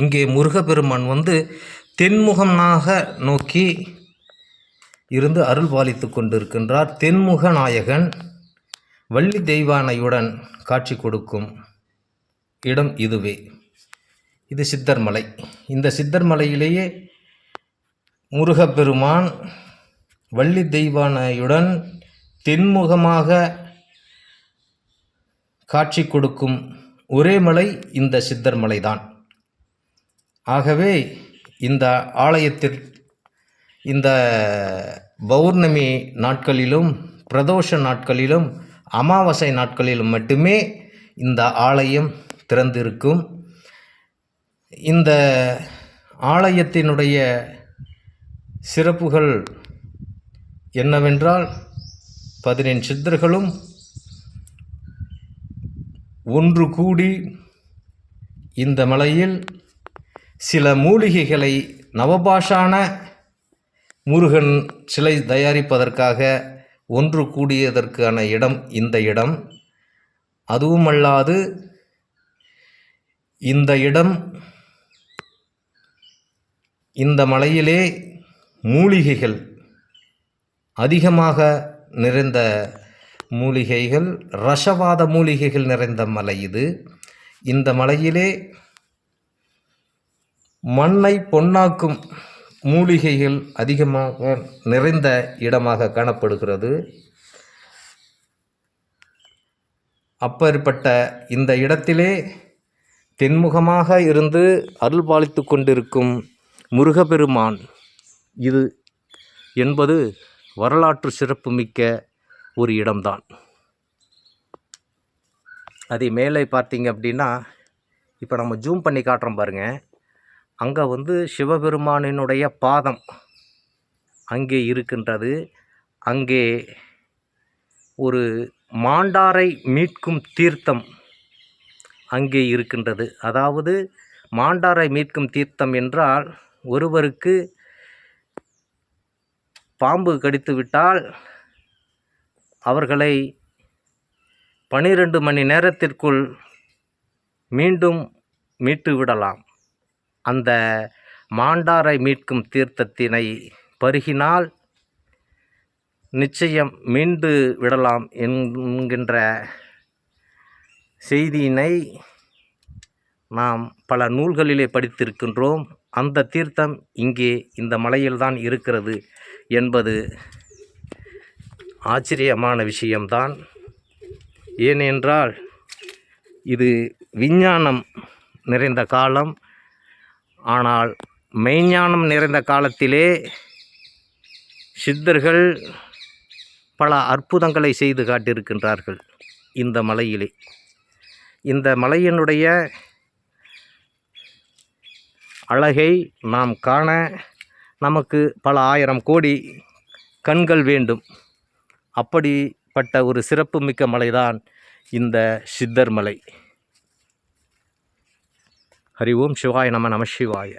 இங்கே முருகப்பெருமான் வந்து தென்முகமாக நோக்கி இருந்து அருள் பாலித்து கொண்டிருக்கின்றார். தென்முக நாயகன் வள்ளி தெய்வானையுடன் காட்சி கொடுக்கும் இடம் இதுவே. இது சித்தர்மலை. இந்த சித்தர்மலையிலேயே முருகப்பெருமான் வள்ளி தெய்வானையுடன் தென்முகமாக காட்சி கொடுக்கும் ஒரே மலை இந்த சித்தர்மலை தான் ஆகவே இந்த ஆலயத்தில் இந்த பௌர்ணமி நாட்களிலும் பிரதோஷ நாட்களிலும் அமாவாசை நாட்களிலும் மட்டுமே இந்த ஆலயம் திறந்திருக்கும். இந்த ஆலயத்தினுடைய சிறப்புகள் என்னவென்றால் பதினெண் சித்தர்களும் ஒன்று கூடி இந்த மலையில் சில மூலிகைகளை நவபாஷான முருகன் சிலை தயாரிப்பதற்காக ஒன்று கூடியதற்கான இடம் இந்த இடம். அதுவுமல்லாது இந்த இடம் இந்த மலையிலே மூலிகைகள் அதிகமாக நிறைந்த மூலிகைகள் ரசவாத மூலிகைகள் நிறைந்த மலை இது. இந்த மலையிலே மண்ணை பொன்னாக்கும் மூலிகைகள் அதிகமாக நிறைந்த இடமாக காணப்படுகிறது. அப்பேற்பட்ட இந்த இடத்திலே தென்முகமாக இருந்து அருள் பாலித்து கொண்டிருக்கும் முருகப்பெருமான் இது என்பது வரலாற்று சிறப்புமிக்க ஒரு இடம்தான். அதை மேலே பார்த்தீங்க அப்படின்னா இப்போ நம்ம ஜூம் பண்ணி காட்டுறோம் பாருங்கள் அங்கே வந்து சிவபெருமானினுடைய பாதம் அங்கே இருக்கின்றது. அங்கே ஒரு மாண்டாரை மீட்கும் தீர்த்தம் அங்கே இருக்கின்றது. அதாவது மாண்டாரை மீட்கும் தீர்த்தம் என்றால் ஒருவருக்கு பாம்பு கடித்துவிட்டால் அவர்களை பனிரெண்டு மணி நேரத்திற்குள் மீண்டும் மீட்டு விடலாம். அந்த மாண்டாரை மீட்கும் தீர்த்தத்தினை பருகினால் நிச்சயம் மீண்டு விடலாம் என்கின்ற செய்தியினை நாம் பல நூல்களிலே படித்திருக்கின்றோம். அந்த தீர்த்தம் இங்கே இந்த மலையில்தான் இருக்கிறது என்பது ஆச்சரியமான விஷயம்தான். ஏனென்றால் இது விஞ்ஞானம் நிறைந்த காலம். ஆனால் மெய்ஞானம் நிறைந்த காலத்திலே சித்தர்கள் பல அற்புதங்களை செய்து காட்டியிருக்கின்றார்கள் இந்த மலையிலே. இந்த மலையினுடைய அழகை நாம் காண நமக்கு பல ஆயிரம் கோடி கண்கள் வேண்டும். அப்படிப்பட்ட ஒரு சிறப்புமிக்க மலைதான் இந்த சித்தர் மலை. ஹரி ஓம் சிவாய நம நம சிவாய